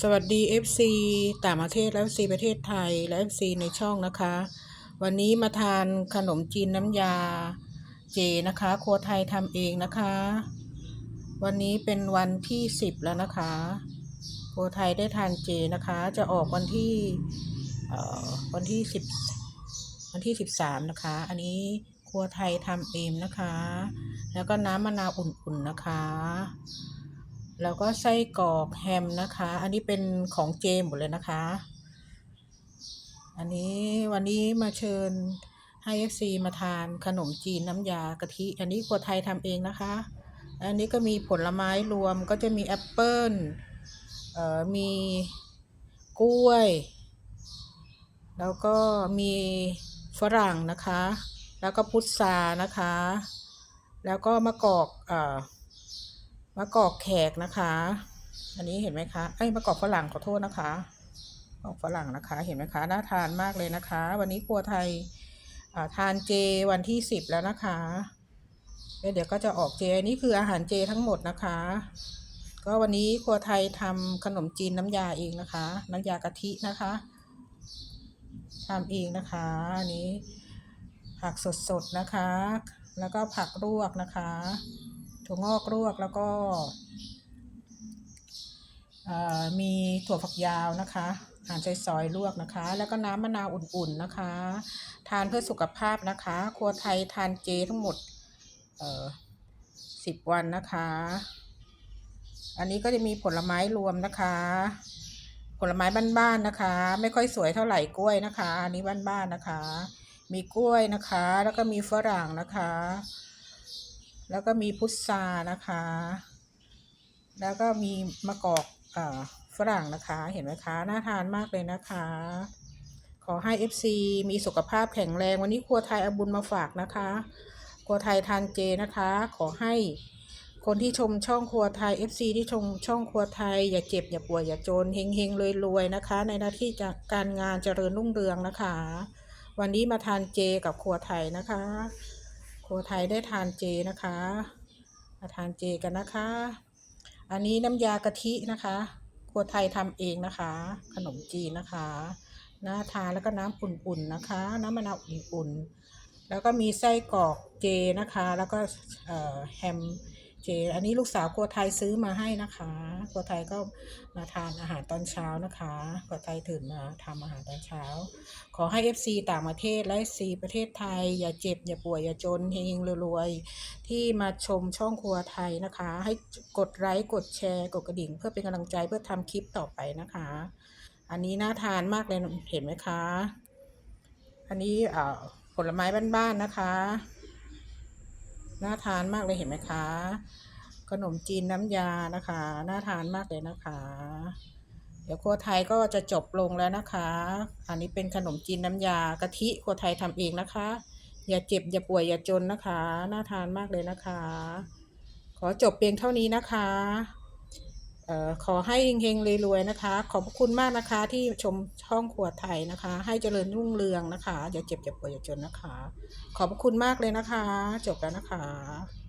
สวัสดี FC ต่างประเทศและ FC ประเทศไทยและ FC ในช่องนะคะ วันนี้มาทานขนมจีนน้ำยาเจนะคะ ครัวไทยทำเองนะคะ วันนี้เป็นวันที่ 10 แล้วนะคะ ครัวไทยได้ทานเจนะคะ จะออกวันที่เอ่อวันที่ 10 วันที่ 13 นะคะ อันนี้ครัวไทยทำเองนะคะ แล้วก็น้ำมะนาวอุ่นๆนะคะ แล้วก็ไส้กรอกแฮมนะคะ อันนี้เป็นของเจมหมดเลยนะคะ อันนี้วันนี้มาเชิญให้ FC มาทานขนมจีนน้ำยากะทิ อันนี้ครัวไทยทำเองนะคะ อันนี้ก็มีผลไม้รวมก็จะมีแอปเปิ้ลเอ่อมีกล้วย แล้วก็มีฝรั่งนะคะ แล้วก็พุทรานะคะ แล้วก็มะกอกเอ่อ มะกอกแขกนะคะ อันนี้เห็นไหมคะเอ้ยมะกอกฝรั่งขอโทษนะคะมะกอกฝรั่งนะคะ เห็นไหมคะน่าทานมากเลยนะคะ วันนี้ครัวไทยอ่าทานเจวันที่สิบแล้วนะคะเดี๋ยวก็จะออกเจนนี้คืออาหารเจทั้งหมดนะคะ ก็วันนี้ครัวไทยทำขนมจีนน้ำยาเองนะคะ น้ำยากะทินะคะทำเองนะคะอันนี้ผักสดๆนะคะ แล้วก็ผักลวกนะคะ ถั่วงอกลวกแล้วก็มีถั่วฝักยาวนะคะหั่นใส่ซอยลวกนะคะ แล้วก็น้ำมะนาวอุ่นๆนะคะ ทานเพื่อสุขภาพนะคะ ครัวไทยทานเจทั้งหมดสิบวันนะคะ อันนี้ก็จะมีผลไม้รวมนะคะ ผลไม้บ้านๆนะคะ ไม่ค่อยสวยเท่าไหร่กล้วยนะคะ อันนี้บ้านๆนะคะ มีกล้วยนะคะ แล้วก็มีฝรั่งนะคะ แล้วก็มีพุทรานะคะ แล้วก็มีมะกอกอฝรั่งนะคะ เห็นไหมคะ น่าทานมากเลยนะคะ ขอให้ FC มีสุขภาพแข็งแรง วันนี้ครัวไทยเอาบุญมาฝากนะคะ ครัวไทยทานเจนะคะ ขอให้คนที่ชมช่องครัวไทย FC ที่ชมช่องครัวไทย อย่าเจ็บอย่าป่วยอย่าจนเฮงเฮงรวยรวยๆนะคะ ในหน้าที่จากการงานเจริญรุ่งเรืองนะคะ วันนี้มาทานเจกับครัวไทยนะคะ วไทยได้ทานเจนะคะมาทานเจกันนะคะ อันนี้น้ำยากะทินะคะครัวไทยทำเองนะคะ ขนมจีนนะคะน่าทานแล้วก็น้ำอุ่นๆนะคะ น้ำมะนาวอุ่นๆแล้วก็มีไส้กรอกเจนะคะ แล้วก็แฮม เจอันนี้ลูกสาวครัวไทยซื้อมาให้นะคะครัวไทยก็มาทานอาหารตอนเช้านะคะครัวไทยตื่นมาทำอาหารตอนเช้า ขอให้ FC ต่างประเทศและ FC ประเทศไทย อย่าเจ็บ อย่าป่วย อย่าจนเฮงๆรวยๆ ที่มาชมช่องครัวไทยนะคะ ให้กดไลค์กดแชร์กดกระดิ่ง เพื่อเป็นกำลังใจเพื่อทำคลิปต่อไปนะคะ อันนี้น่าทานมากเลยเห็นไหมคะ อันนี้ผลไม้บ้านๆนะคะ น่าทานมากเลยเห็นไหมคะ ขนมจีนน้ำยานะคะ น่าทานมากเลยนะคะ เดี๋ยวครัวไทยก็จะจบลงแล้วนะคะ อันนี้เป็นขนมจีนน้ำยากะทิครัวไทยทำเองนะคะ อย่าเจ็บอย่าป่วยอย่าจนนะคะ น่าทานมากเลยนะคะ ขอจบเพียงเท่านี้นะคะ ขอให้เฮงๆรวยๆนะคะ ขอบคุณมากนะคะ ที่ชมช่องขวดไทยนะคะ ให้เจริญรุ่งเรืองนะคะอย่าเจ็บอย่าป่วยอย่าจนนะคะ ขอบคุณมากเลยนะคะ จบแล้วนะคะ